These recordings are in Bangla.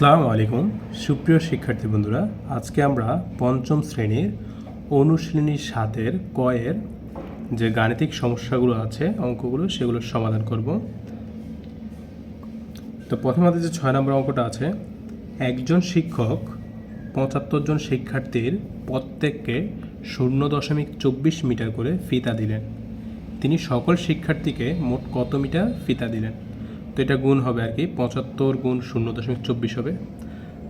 আসসালামু আলাইকুম। সুপ্রিয় শিক্ষার্থী বন্ধুরা, আজকে আমরা পঞ্চম শ্রেণির অনুশীলনী সাতের কয়ের যে গাণিতিক সমস্যাগুলো আছে, অঙ্কগুলো সেগুলোর সমাধান করব। তো প্রথমত যে ছয় নম্বর অঙ্কটা আছে, একজন শিক্ষক পঁচাত্তর জন শিক্ষার্থীর প্রত্যেককে শূন্য দশমিক চব্বিশ মিটার করে ফিতা দিলেন। তিনি সকল শিক্ষার্থীকে মোট কত মিটার ফিতা দিলেন? তো এটা গুণ হবে আর কি, পঁচাত্তর গুণ শূন্য দশমিক চব্বিশ হবে।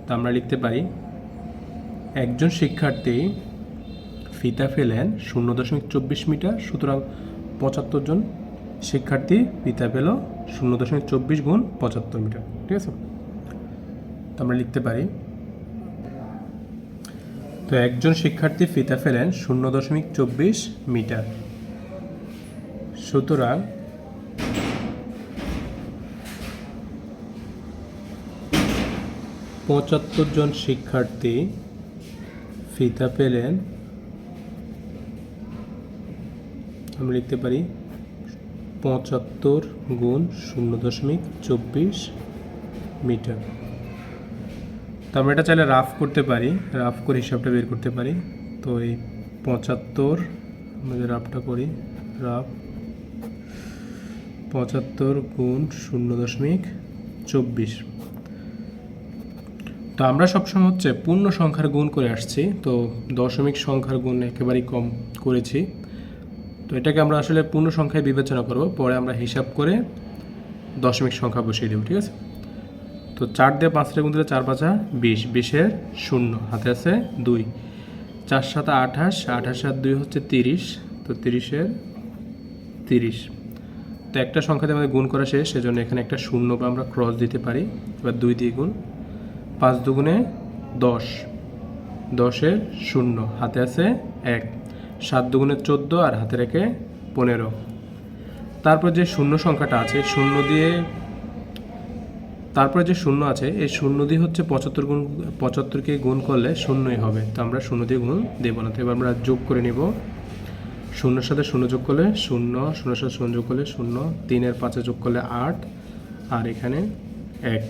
তো আমরা লিখতে পারি, একজন শিক্ষার্থী ফিতা ফেলেন শূন্য দশমিক চব্বিশ মিটার, সুতরাং পঁচাত্তর জন শিক্ষার্থী ফিতা পেল শূন্য দশমিক চব্বিশ গুণ পঁচাত্তর মিটার, ঠিক আছে? তো আমরা লিখতে পারি, তো একজন শিক্ষার্থী ফিতা ফেলেন শূন্য দশমিক চব্বিশ মিটার, সুতরাং পঁচাত্তর জন শিক্ষার্থী ফিতা পেলেন। আমরা লিখতে পারি পঁচাত্তর গুণ শূন্য দশমিক চব্বিশ মিটার। তো আমরা এটা চাইলে রাফ করতে পারি, রাফ করে হিসাবটা বের করতে পারি। তো এই পঁচাত্তর, আমরা যে রাফটা করি, রাফ পঁচাত্তর গুণ শূন্য দশমিক চব্বিশ তো আমরা সবসময় হচ্ছে পূর্ণ সংখ্যার গুণ করে আসছি, তো দশমিক সংখ্যার গুণ একেবারেই কম করেছি। তো এটাকে আমরা আসলে পূর্ণ সংখ্যায় বিবেচনা করব, পরে আমরা হিসাব করে দশমিক সংখ্যা বসিয়ে দেবো, ঠিক আছে? তো চার দিয়ে পাঁচটা গুণ দিলে চার পাঁচা বিশ, বিশের শূন্য, হাতে আছে দুই। চার সাতা আঠাশ আঠাশ আর দুই হচ্ছে তিরিশ, তো তিরিশের তিরিশ। তো একটা সংখ্যাতে আমাদের গুণ করা শেষ, সেজন্য এখানে একটা শূন্য বা আমরা ক্রস দিতে পারি, এবার দুই দিয়ে গুণ। পাঁচ দুগুণে দশ। দশের শূন্য, হাতে আছে এক। সাত দুগুণে চোদ্দ আর হাতে রেখে পনেরো। তারপর যে শূন্য সংখ্যাটা আছে, শূন্য দিয়ে, তারপরে যে শূন্য আছে, এই শূন্য দিয়ে হচ্ছে পঁচাত্তর গুণ পঁচাত্তরকে গুণ করলে শূন্যই হবে। তো আমরা শূন্য দিয়ে গুণ দেবো না। তো এবার আমরা যোগ করে নিব। শূন্যর সাথে শূন্য যোগ করলে শূন্য, শূন্যর সাথে শূন্য যোগ করলে শূন্য, তিনের পাঁচে যোগ করলে আট, আর এখানে এক।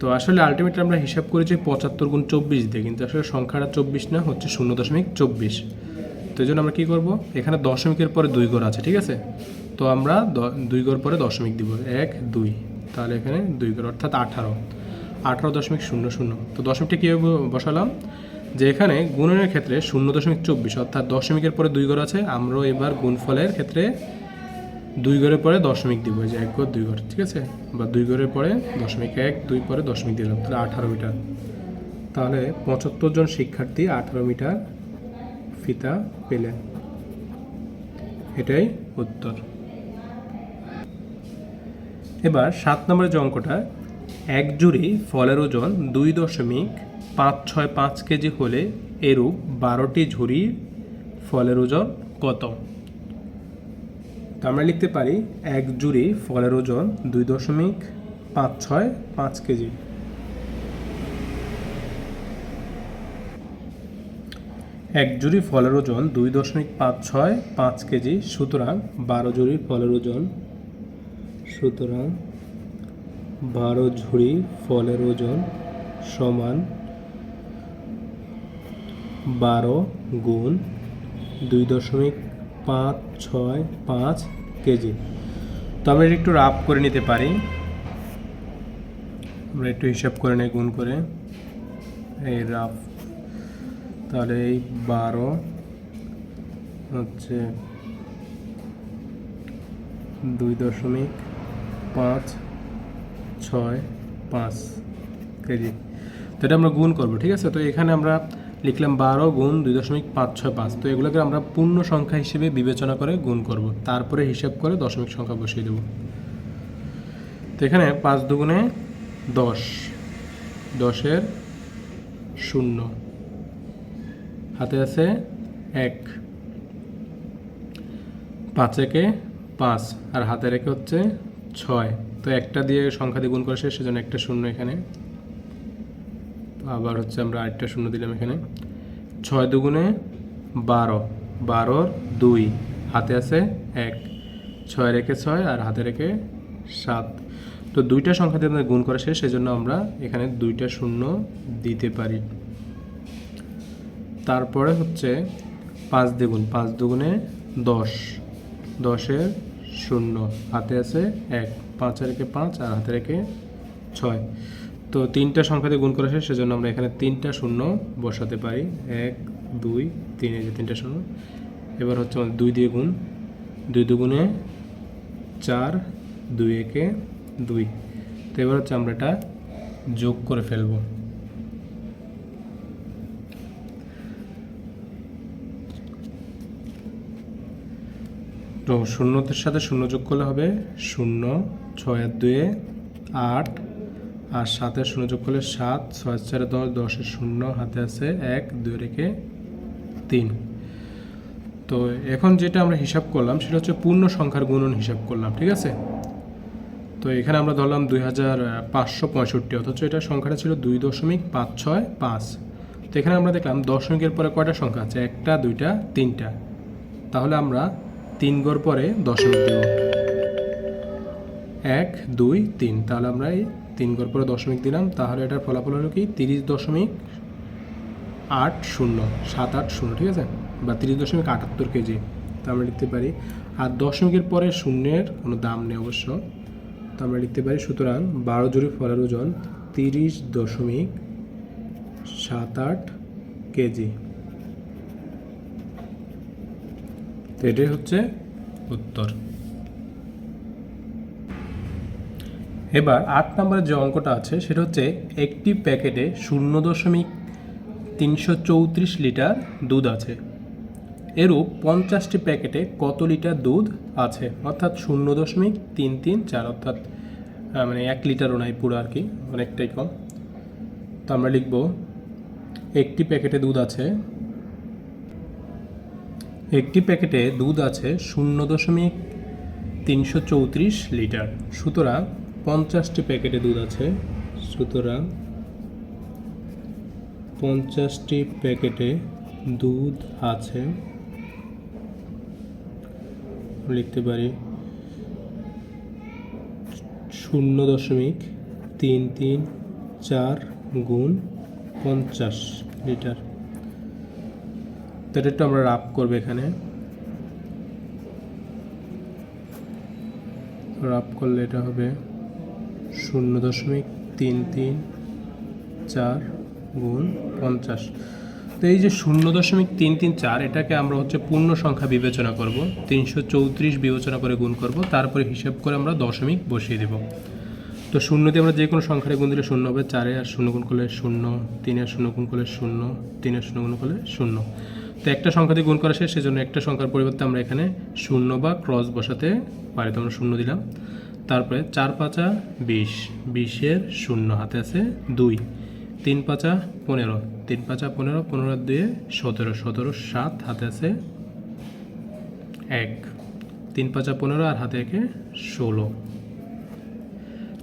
তো আসলে আলটিমেটলি আমরা হিসাব করেছি পঁচাত্তর গুণ চব্বিশ দিয়ে, কিন্তু আসলে সংখ্যাটা চব্বিশ না, হচ্ছে শূন্য দশমিক চব্বিশ। তো এই জন্য আমরা কী করব? এখানে দশমিকের পরে দুই গড় আছে, ঠিক আছে? তো আমরা দুই গড় পরে দশমিক দিব, এক, দুই। তাহলে এখানে দুই গড়, অর্থাৎ আঠারো। আঠারো দশমিক শূন্য শূন্য। তো দশমিকটা কীভাবে বসালাম? যে এখানে গুণনের ক্ষেত্রে শূন্য দশমিক চব্বিশ, অর্থাৎ দশমিকের পরে দুই গড় আছে আমরা এবার গুণফলের ক্ষেত্রে দুই ঘরের পরে দশমিক দিব যে এক ঘর, দুই ঘর, ঠিক আছে? বা দুই ঘরের পরে দশমিক এক, দুই পরে দশমিক দিলাম তাহলে আঠারো মিটার। তাহলে পঁচাত্তর জন শিক্ষার্থী আঠারো মিটার ফিতা পেলেন। এটাই উত্তর। এবার সাত নম্বরের যে অঙ্কটা, এক জুড়ি ফলের ওজন দুই দশমিক পাঁচ ছয় পাঁচ কেজি হলে এরূপ বারোটি ঝুড়ির ফলের ওজন কত? তো আমরা লিখতে পারি এক জুড়ি ফলের ওজন দুই দশমিক পাঁচ ছয় পাঁচ কেজি। এক জুড়ি ফলের ওজন দুই দশমিক পাঁচ ছয় পাঁচ কেজি, সুতরাং বারো জুড়ি ফলের ওজন, সুতরাং বারো ঝুড়ি ফলের ওজন সমান বারো গুণ দুই দশমিক পাঁচ, ছয়, পাঁচ কেজি। তো আমরা একটু রাফ করে নিতে পারি। আমরা একটু হিসাব করে নেই, গুণ করে। এই রাফ। তাহলে এই বারো হচ্ছে দুই দশমিক পাঁচ, ছয়, পাঁচ কেজি। তো এটা আমরা গুণ করব, ঠিক আছে? তো এখানে আমরা লিখলাম বারো গুণ দুই দশমিক পাঁচ ছয় পাঁচ। তো এগুলোকে আমরা পূর্ণ সংখ্যা হিসেবে বিবেচনা করে গুণ করব। তারপরে হিসাব করে দশমিক সংখ্যা বসিয়ে দেব। তো এখানে পাঁচ দুগুণে দশ। দশের শূন্য। হাতে আছে এক। পাঁচ একে পাঁচ। আর হাতে রেখে হচ্ছে ছয়। তো একটা দিয়ে সংখ্যা দিয়ে গুণ করে শেষ, সেজন্য একটা শূন্য এখানে। আবার হচ্ছে আমরা আটটা শূন্য দিলাম এখানে। ছয় দুগুণে বারো। বারোর দুই। হাতে আছে এক। ছয় রেখে ছয় আর হাতে রেখে সাত। তো দুইটা সংখ্যা দিয়ে আমাদের গুণ করা শেষ সেজন্য আমরা এখানে দুইটা শূন্য দিতে পারি। তারপরে হচ্ছে পাঁচ দ্বিগুণ। পাঁচ দুগুণে দশ। দশের শূন্য। হাতে আছে এক। পাঁচ একে পাঁচ আর হাতে রেখে ছয়। তো তিনটা সংখ্যা দিয়ে গুণ করা শেষ, সেজন্য আমরা এখানে তিনটা শূন্য বসাতে পারি। এক, দুই, তিন, এই যে তিনটা শূন্য। এবার হচ্ছে আমাদের দুই দিয়ে গুণ। দুই দুগুণে চার, দুই একে দুই। তো এবার হচ্ছে আমরা এটা যোগ করে ফেলব। তো শূন্যতের সাথে শূন্য যোগ করলে হবে শূন্য, ছয় আর দুয়ে আট। আর সাতের শূন্য যোগ করলে সাত, ছয়, চারে দশ দশের শূন্য, হাতে আছে এক, দুই রেখে তিন। তো এখন যেটা আমরা হিসাব করলাম সেটা হচ্ছে পূর্ণ সংখ্যার গুণন হিসাব করলাম, ঠিক আছে? তো এখানে আমরা ধরলাম দুই হাজার পাঁচশো পঁয়ষট্টি, অথচ এটা সংখ্যাটা ছিল দুই দশমিক পাঁচ ছয় পাঁচ। তো এখানে আমরা দেখলাম দশমিকের পরে কয়টা সংখ্যা আছে? একটা, দুইটা, তিনটা। তাহলে আমরা তিন গড় পরে দশমিক দেব। এক, দুই, তিন। তাহলে আমরা এই তিন গড় পরে দশমিক দিলাম। তাহলে এটার ফলাফল হলো কি? তিরিশ দশমিক আট শূন্য, সাত আট শূন্য, ঠিক আছে? বা তিরিশ দশমিক আটাত্তর কেজি। তা আমরা লিখতে পারি, আর দশমিকের পরে শূন্যের কোনো দাম নেই অবশ্য। তো আমরা লিখতে পারি, সুতরাং বারো জুড়ি ফলের ওজন তিরিশ দশমিক সাত আট কেজি। এটাই হচ্ছে উত্তর। এবার আট নম্বরের যে অঙ্কটা আছে, সেটা হচ্ছে একটি প্যাকেটে শূন্য দশমিক তিনশো চৌত্রিশ লিটার দুধ আছে। এরূপ পঞ্চাশটি প্যাকেটে কত লিটার দুধ আছে? অর্থাৎ শূন্য দশমিক তিন তিন চার, অর্থাৎ মানে এক লিটারও নাই পুরো আর কি, অনেকটাই কম। তো আমরা লিখব, একটি প্যাকেটে দুধ আছে, একটি প্যাকেটে দুধ আছে শূন্য দশমিক তিনশো চৌত্রিশ লিটার। সুতরাং পঞ্চাশটি প্যাকেটে দুধ আছে। সুতরাং পঞ্চাশটি প্যাকেটে দুধ আছে। লিখতে পারি শূন্য দশমিক তিন তিন চার গুণ পঞ্চাশ লিটার। এটা একটু আমরা রাপ করব এখানে। রাপ করলে এটা হবে শূন্য দশমিক তিন তিন চার গুণ পঞ্চাশ। তো এই যে শূন্য দশমিক তিন তিন চার, এটাকে আমরা হচ্ছে পূর্ণ সংখ্যা বিবেচনা করব, তিনশো চৌত্রিশ বিবেচনা করে গুণ করব, তারপরে হিসাব করে আমরা দশমিক বসিয়ে দেব। তো শূন্য দিয়ে আমরা যে কোনো সংখ্যারে গুণ দিলে শূন্য হবে, চারে আর শূন্য গুণ করলে শূন্য, তিনে আর শূন্য গুণ করলে শূন্য, তিনে শূন্য গুণ করলে শূন্য। তো একটা সংখ্যা দিয়ে গুণ করা শেষ, সেজন্য একটা সংখ্যার পরিবর্তে আমরা এখানে শূন্য বা ক্রস বসাতে পারি, তো আমরা শূন্য দিলাম। তারপরে চার পাঁচা বিশ, বিশের শূন্য হাতে আছে দুই, তিন পাঁচা পনেরো, তিন পাঁচা পনেরো পনেরো দুয়ে সতেরো সতেরো সাত হাতে আছে এক, তিন পাঁচা পনেরো আর হাতে একে ষোলো।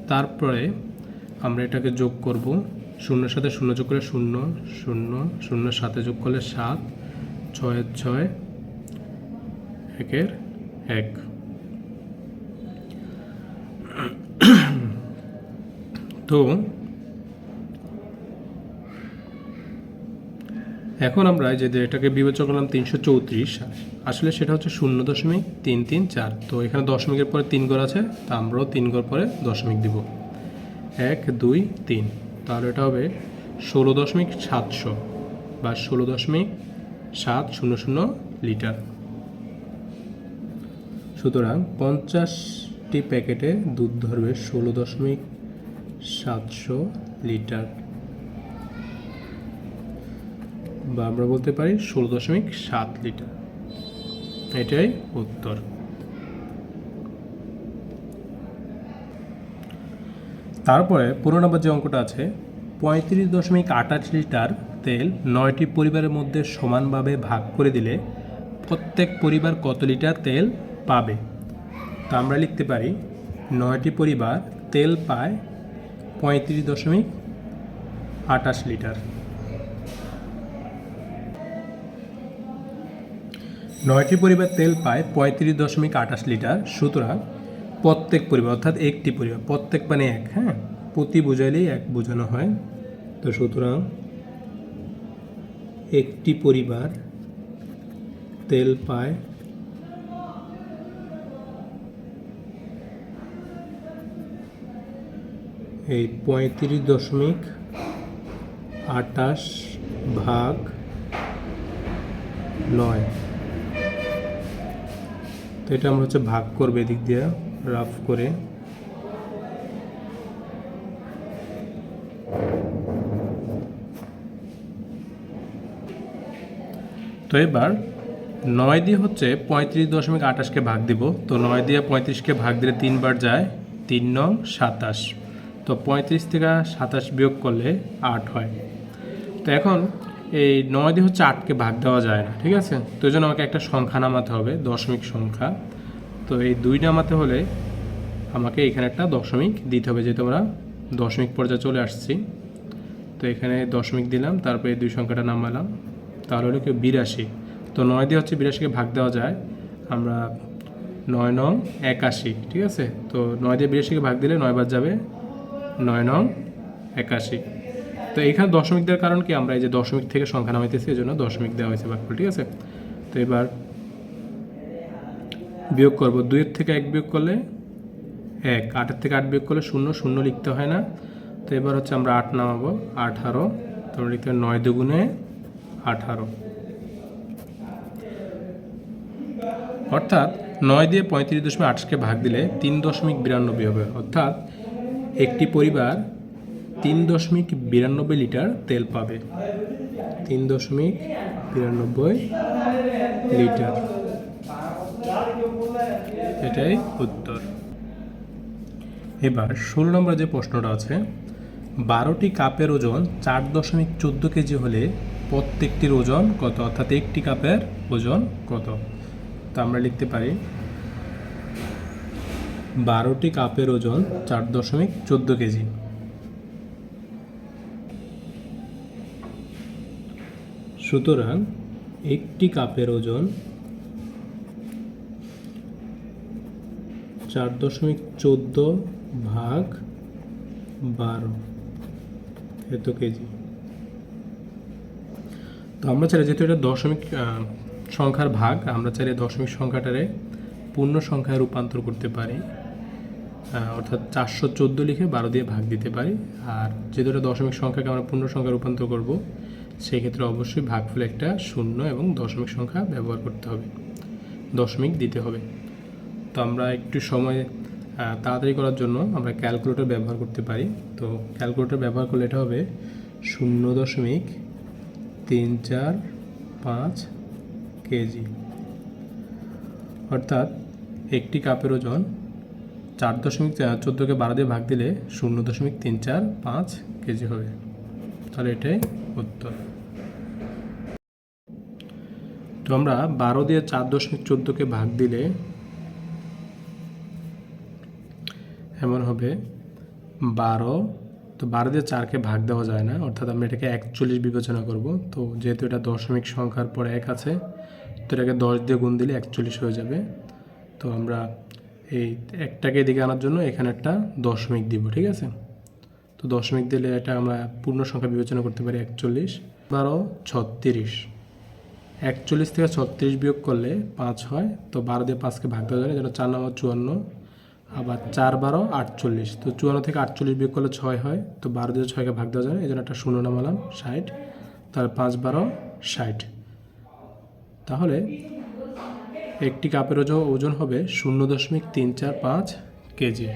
তারপরে আমরা এটাকে যোগ করব, শূন্যের সাথে শূন্য যোগ করে শূন্য শূন্য, শূন্যের সাথে যোগ করলে সাত, ছয়ের ছয় একের এক। তো এখন আমরা যে এটাকে বিবেচনা করলাম তিনশো চৌত্রিশ। আসলে সেটা হচ্ছে শূন্য দশমিক তিন তিন চার। তো এখানে দশমিকের পরে তিন ঘর আছে, তা আমরাও তিন ঘর পরে দশমিক দিব। এক, দুই, তিন। তাহলে এটা হবে ষোলো দশমিক সাতশো বা ষোলো দশমিক সাত শূন্য শূন্য লিটার। সুতরাং পঞ্চাশটি প্যাকেটে দুধ ধরবে ষোলো দশমিক সাতশো লিটার। বা আমরা বলতে পারি ষোলো দশমিক সাত লিটার। এটাই উত্তর। তারপরে পনেরো নম্বর যে অঙ্কটা আছে, পঁয়ত্রিশ দশমিক আটাশ লিটার তেল নয়টি পরিবারের মধ্যে সমানভাবে ভাগ করে দিলে প্রত্যেক পরিবার কত লিটার তেল পাবে? তা আমরা লিখতে পারি, নয়টি পরিবার তেল পায় পঁয়ত্রিশ দশমিক আটাশ লিটার। নয়টি পরিবার তেল পায় পঁয়ত্রিশ দশমিক আটাশ লিটার, সুতরাং প্রত্যেক পরিবার, অর্থাৎ একটি পরিবার, প্রত্যেক মানে এক হ্যাঁ? প্রতি বোঝাইলেই এক বোঝানো হয়। তো সুতরাং একটি পরিবার তেল পায় এই পঁয়ত্রিশ দশমিক আটাশ ভাগ নয়। তো এটা আমরা হচ্ছে ভাগ করবে এদিক দিয়ে রাফ করে। তো এবার নয় দিয়ে হচ্ছে পঁয়ত্রিশ দশমিক আঠাশকে ভাগ দিব। তো নয় দিয়ে পঁয়ত্রিশকে ভাগ দিলে তিনবার যায় তিন নং সাতাশ। তো পঁয়ত্রিশ থেকে সাতাশ বিয়োগ করলে আট হয়। তো এখন এই নয় দিয়ে হচ্ছে আটকে ভাগ দেওয়া যায় না, ঠিক আছে? তো জন্য আমাকে একটা সংখ্যা নামাতে হবে, দশমিক সংখ্যা। তো এই দুই নামাতে হলে আমাকে এখানে একটা দশমিক দিতে হবে, যেহেতু আমরা দশমিক পর্যায়ে চলে আসছি। তো এখানে দশমিক দিলাম, তারপরে এই দুই সংখ্যাটা নামালাম। তাহলে হলো কি বিরাশি। তো নয় দিয়ে হচ্ছে বিরাশিকে ভাগ দেওয়া যায়, আমরা নয় নং একাশি, ঠিক আছে? তো নয় দিয়ে বিরাশিকে ভাগ দিলে নয় বার যাবে নয় নং একাশি। তো এখানে দশমিক দেওয়ার কারণ কি? আমরা এই যে দশমিক থেকে সংখ্যা নামাইতেছি, এই জন্য দশমিক দেওয়া হয়েছে ভাগফল ঠিক আছে? তো এবার বিয়োগ করব। দুইয়ের থেকে এক বিয়োগ করলে এক, আটের থেকে আট বিয়োগ করলে শূন্য শূন্য লিখতে হয় না। তো এবার হচ্ছে আমরা আট নামাবো, আঠারো। তোমরা লিখতে হবে নয় দুগুণে আঠারো। অর্থাৎ নয় দিয়ে পঁয়ত্রিশ দশমিক আটকে ভাগ দিলে তিন দশমিক বিরানব্বই হবে। অর্থাৎ একটি পরিবার তিন দশমিক বিরানব্বই লিটার তেল পাবে। তিন দশমিক বিরানব্বই লিটার। এটাই উত্তর। এবার ষোলো নম্বর যে প্রশ্নটা আছে, বারোটি কাপের ওজন চার দশমিক চোদ্দ কেজি হলে প্রত্যেকটির ওজন কত? অর্থাৎ একটি কাপের ওজন কত? তা আমরা লিখতে পারি বারোটি কাপের ওজন চার দশমিক চোদ্দ কেজি। সুতরাং একটি কাপের ওজন চার দশমিক চোদ্দ ভাগ বারো এত কেজি। তো আমরা চাই যেহেতু এটা দশমিক সংখ্যার ভাগ, আমরা চাইলে দশমিক সংখ্যাটারে পূর্ণ সংখ্যায় রূপান্তর করতে পারি। অর্থাৎ চারশো চোদ্দ লিখে বারো দিয়ে ভাগ দিতে পারি। আর যেহেতু এটা দশমিক সংখ্যাকে আমরা পূর্ণ সংখ্যায় রূপান্তর করব সেই ক্ষেত্রে অবশ্যই ভাগফলে একটা শূন্য এবং দশমিক সংখ্যা ব্যবহার করতে হবে। দশমিক দিতে হবে। তো আমরা একটু সময় তাড়াতাড়ি করার জন্য আমরা ক্যালকুলেটর ব্যবহার করতে পারি। তো ক্যালকুলেটর ব্যবহার করলে এটা হবে শূন্য দশমিক তিন চার পাঁচ কেজি। অর্থাৎ একটি কাপের ওজন চার দশমিক চোদ্দোকে বারো দিয়ে ভাগ দিলে শূন্য দশমিক তিন চার পাঁচ কেজি হবে। তাহলে এটাই উত্তর। তো আমরা বারো দিয়ে চার দশমিক চোদ্দোকে ভাগ দিলে এমন হবে বারো। তো বারো দিয়ে চারকে ভাগ দেওয়া যায় না, অর্থাৎ আমরা এটাকে একচল্লিশ বিবেচনা করব। তো যেহেতু এটা দশমিক সংখ্যার পরে এক আছে, তো এটাকে দশ দিয়ে গুণ দিলে একচল্লিশ হয়ে যাবে। তো আমরা এই একটাকে এদিকে আনার জন্য এখানে একটা দশমিক দিব, ঠিক আছে? তো দশমিক দিলে এটা আমরা পূর্ণ সংখ্যা বিবেচনা করতে পারি একচল্লিশ বারো ছত্রিশ। একচল্লিশ থেকে ছত্রিশ বিয়োগ করলে পাঁচ হয়, তো বারো দিয়ে পাঁচকে ভাগ দেওয়া যায় যেন চার নম্বর চুয়ান্ন, আবার চার বারো আটচল্লিশ। তো চুয়ান্ন থেকে আটচল্লিশ বিয়োগ করলে ছয় হয়, তো বারো দিয়ে ছয়কে ভাগ দেওয়া যায়, এই জন্য একটা শূন্য নামালাম, ষাট। তার পাঁচ বারো ষাট। তাহলে একটি কাপের ওজন ওজন হবে শূন্য দশমিক তিন চার পাঁচ কেজি।